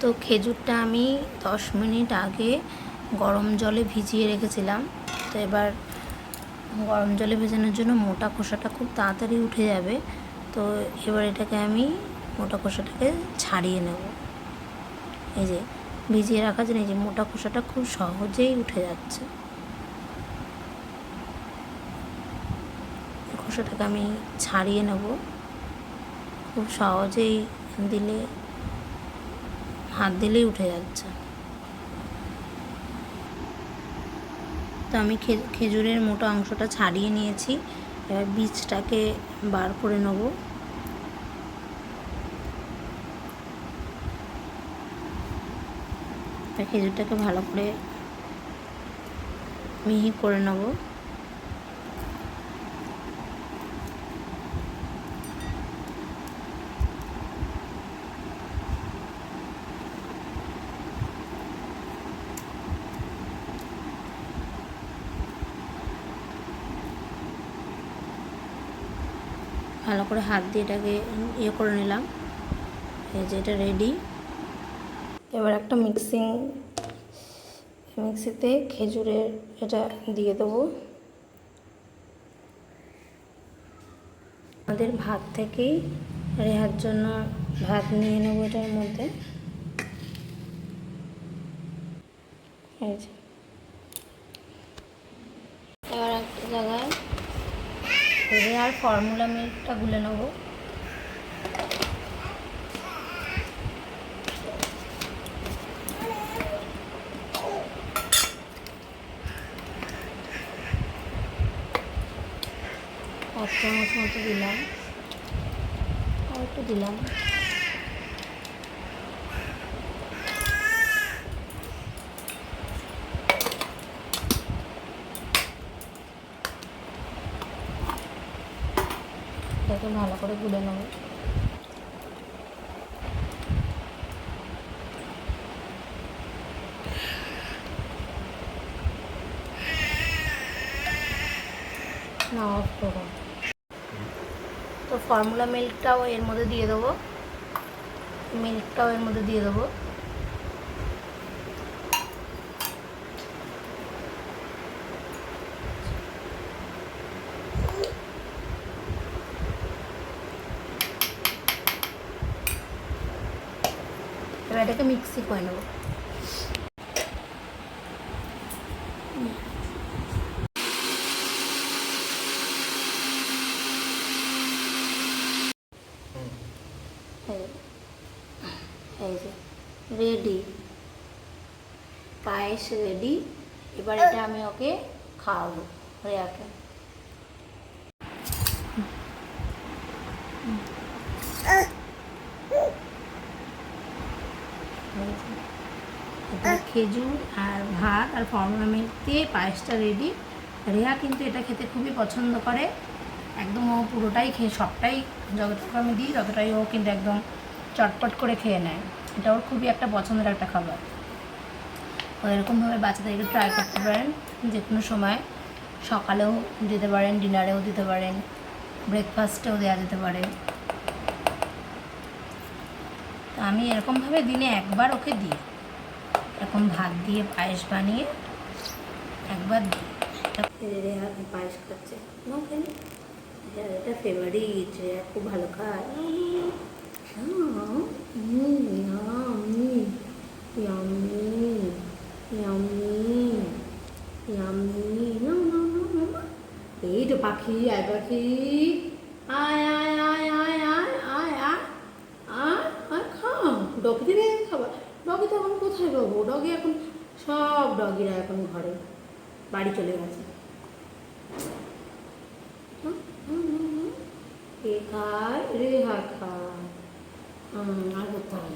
তো খেজুরটা আমি দশ মিনিট আগে গরম জলে ভিজিয়ে রেখেছিলাম। তো এবার গরম জলে ভেজানোর জন্য মোটা খোসাটা খুব তাড়াতাড়ি উঠে যাবে। তো এবার এটাকে আমি মোটা খোসাটাকে ছাড়িয়ে নেব। এই যে ভিজিয়ে রাখা জন্য এই যে মোটা খোসাটা খুব সহজেই উঠে যাচ্ছে। খোসাটাকে আমি ছাড়িয়ে নেব। খুব সহজেই দিলে হাত দিলেই উঠে যাচ্ছে। তো আমি খেজুরের মোটা অংশটা ছাড়িয়ে নিয়েছি। এবার বীজটাকে বার করে নেব। খেজুরটাকে ভালো করে মিহি করে নেব। ভালো করে হাত দিয়ে এটাকে ইয়ে করে নিলাম। এই যে এটা রেডি এবার একটা মিক্সিং মিক্সিতে খেজুরের এটা দিয়ে দেবো। আমাদের ভাত থেকেই রেহার জন্য ভাত নিয়ে নেব এটার মধ্যে। এই যে এবার একটা জায়গায় রেহার ফর্মুলা মিল্কটা গুলে নেব। এক চামচ মতো দিলাম। আর একটু দিলাম। এটাকে ভালো করে গুলে নেব না অফ করো তো ফর্মুলা মিল্কটাও এর মধ্যে দিয়ে দেবো মিল্কটাও এর মধ্যে দিয়ে দেবো এটাকে মিক্সি করে নেব। রেডি পায়েস রেডি এবার এটা আমি ওকে খাওয়াবো রেয়াকে এটা খেজুর আর ভাত আর ফর্মুলা পায়েসটা রেডি রেহা কিন্তু এটা খেতে খুবই পছন্দ করে। একদম ও পুরোটাই খেয়ে, সবটাই যতটুকু আমি দিই, ততটাই ও কিন্তু একদম চটপট করে খেয়ে নেয়। এটা ওর খুবই একটা পছন্দের একটা খাবার। তো এরকমভাবে বাচ্চাদেরকে ট্রাই করতে পারেন যে কোনো সময়। সকালেও দিতে পারেন ডিনারেও দিতে পারেন ব্রেকফাস্টেও দেওয়া যেতে পারে। আমি এরকমভাবে দিনে একবার ওকে দিই এরকম ভাত দিয়ে পায়েস বানিয়ে একবার দিই পায়েস খাচ্ছে ওকে এটা ফেভারিট খুব ভালো খায় এই তো পাখি আয় পাখি আয় আয় আয় আয় আয় আয় আয় খা ডগি দিলে খাবার? ডগি তো এখন কোথায় পাবো? ডগি এখন সব ডগিরা এখন ঘরে। বাড়ি চলে গেছে। খায় রেহা খায়। আর কোথায়?